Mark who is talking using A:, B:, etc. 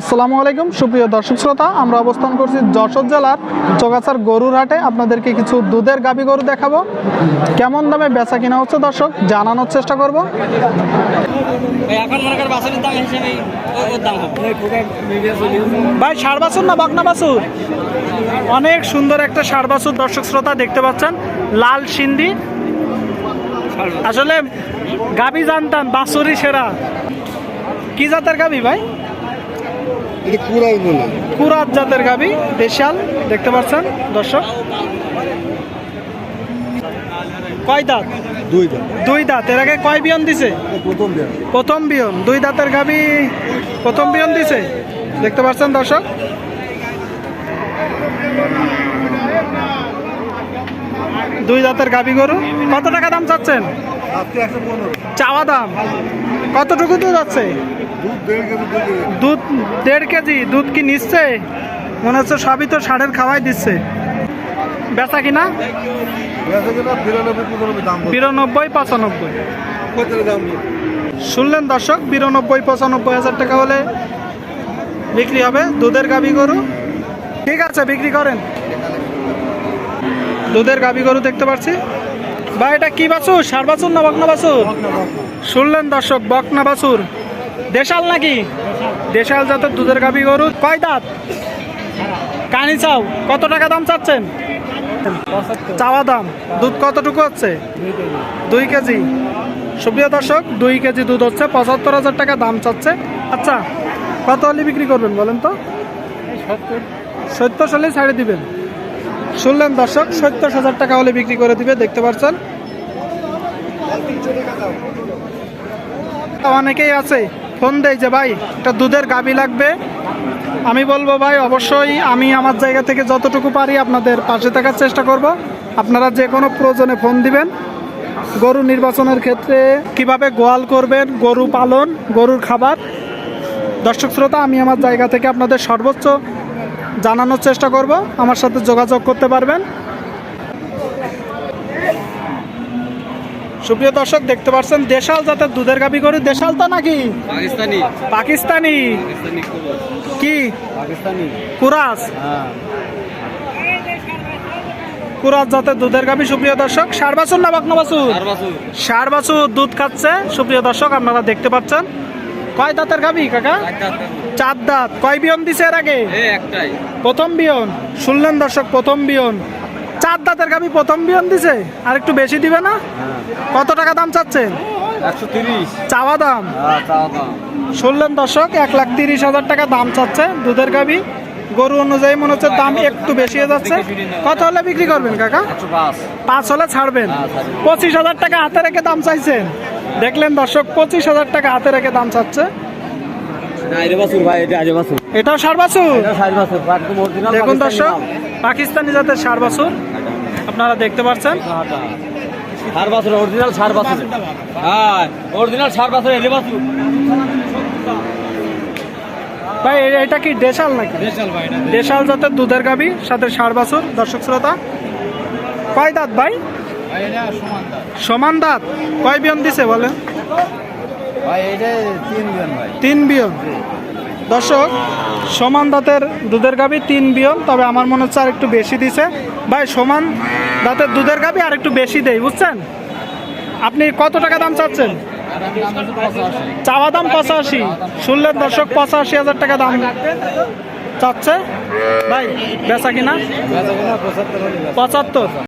A: আসসালামু আলাইকুম সুপ্রিয় দর্শক শ্রোতা আমরা অবস্থান করছি যশোর জেলার চোগাছার গরুর হাটে আপনাদেরকে কিছু দুধের গাবি গরু দেখাবো। কেমন দামে বেচা কিনা হচ্ছে দর্শক জানানোর চেষ্টা করব। ভাই বাছুর না বকনা বাছুর? অনেক সুন্দর একটা বাছুর দর্শক শ্রোতা দেখতে পাচ্ছেন। লাল সিন্ধি। আসলে গাবি জানতাম বাছুরই সেরা। কি জাতের গাবি ভাই? কুরাত জাতের গাবি দেশাল দেখতে পাচ্ছেন দর্শক। কয় দাঁত?
B: দুই দাম
A: দুই দাঁত। এর আগে কয় বিয়ন দিছে?
B: প্রথম দেন
A: প্রথম বিয়ন। দুই দাঁতের গাবি প্রথম বিয়ন দিছে। দেখতে পাচ্ছেন দর্শক। দুই দাঁতের গাবি গরু। কত টাকা দাম চাচ্ছেন? চাওয়া দাম? কতটুকু দুধ আছে?
B: দুধ দেড় কেজি দুধ
A: কি নিচ্ছে? মনে হচ্ছে সবই তো ষাঁড়ের খাওয়াই দিচ্ছে। বেচা কিনা?
B: বিরানব্বই পঁচানব্বই?
A: শুনলেন দর্শক বিরানব্বই পঁচানব্বই হাজার টাকা হলে বিক্রি হবে দুধের গাবি গরু। ঠিক আছে বিক্রি করেন। দুধের গাবি গরু দেখতে পাচ্ছি। বা এটা কি বাছুর? সার বাছুর না বকনা বাছুর? শুনলেন দর্শক, বকনা বাছুর। দেশাল নাকি? দেশাল জাতের দুধের গাবি গরু। কয় দাঁত? কানি চাও, কত টাকা দাম চাচ্ছেন? চাওয়া দাম, দুধ কতটুকু হচ্ছে? দুই কেজি। সুপ্রিয় দর্শক, দুই কেজি দুধ হচ্ছে, পঁচাত্তর হাজার টাকা দাম চাচ্ছে। আচ্ছা কত হলে বিক্রি করবেন বলেন তো? সত্তর। সালে ছাড়ে দিবেন। শুনলেন দর্শক, সত্তর হাজার টাকা হলে বিক্রি করে দিবে, দেখতে পাচ্ছেন অনেকেই আছে, ফোন দেয় যে, ভাই, একটা দুধের গাবি লাগবে। আমি বলব, ভাই, অবশ্যই আমি আমার জায়গা থেকে যতটুকু পারি আপনাদের পাশে থাকার চেষ্টা করব। আপনারা যে কোনো প্রয়োজনে ফোন দিবেন। গরু নির্বাচনের ক্ষেত্রে কীভাবে গোয়াল করবেন, গরু পালন, গরুর খাবার? দর্শক শ্রোতা, আমি আমার জায়গা থেকে আপনাদের সর্বোচ্চ জানানোর চেষ্টা করব। আমার সাথে যোগাযোগ করতে পারবেন। সুপ্রিয় দর্শক দেখতে পাচ্ছেন দেশাল জাতের দুধের গাবি গরু। দেশাল তো নাকি?
C: পাকিস্তানি।
A: পাকিস্তানি। কি?
C: পাকিস্তানি।
A: কুরাস কুরাস জাতের দুধের গাবি সুপ্রিয় দর্শক। ষাড় বাছুর না বাকনা বাছুর ষাড় বাছুর দুধ খাচ্ছে। সুপ্রিয় দর্শক আপনারা দেখতে পাচ্ছেন। কয় দাঁতের গাবি কাকা? চার দাঁত কয় বিয়ন দিছে এর আগে?
C: একটাই।
A: প্রথম বিয়ন। শুনলেন দর্শক প্রথম বিয়ন। চার দাঁতের গাবি প্রথম বিয়ন দিছে? আর একটু বেশি দিবে না? কত টাকা দাম চাচ্ছেন? চাওয়া দাম?
C: হ্যাঁ চাও দাম।
A: শুনলেন দর্শক এক লাখ তিরিশ হাজার টাকা দাম চাচ্ছে দুধের গাবি গরু অনুযায়ী মনে হচ্ছে দাম একটু বেশি হয়ে যাচ্ছে। কত হলে বিক্রি করবেন কাকা?
C: পাঁচ।
A: হলে ছাড়বেন।
C: হ্যাঁ,
A: পঁচিশ হাজার টাকা হাতে রেখে দাম চাইছেন। দেখলেন দর্শক, পঁচিশ হাজার টাকা হাতে রেখে দাম চাচ্ছে। এটাও সার বাছুর দেখুন দর্শক, পাকিস্তানি জাতের সার বাছুর আপনারা দেখতে পাচ্ছেন
C: সার বাসুর অরিজিনাল সার বাসুর হ্যাঁ অরিজিনাল সার বাসুর এলে
A: ভাই এটা কি দেশাল নাকি?
C: দেশাল
A: জাতের দুধের গাবি সাথে সার বাছুর দর্শক, শ্রোতা, কয় দাঁত ভাই?
C: সমান
A: দাঁত। কয় বিয়ন দিছে বলে? তিন বিয়ন। দর্শক, সমান দাঁতের দুধের গাবি তিন বিয়ন, তবে আমার মনে হচ্ছে আর একটু বেশি দিছে। ভাই, সমান দাঁতের দুধের গাবি আর একটু বেশি দেয় বুঝছেন? আপনি কত টাকা দাম চাচ্ছেন? চাওয়া দাম পঁচাশি। শুনলেন দর্শক, পঁচাশি হাজার টাকা দাম চাচ্ছে। ভাই, বেচা কিনা? পঁচাত্তর।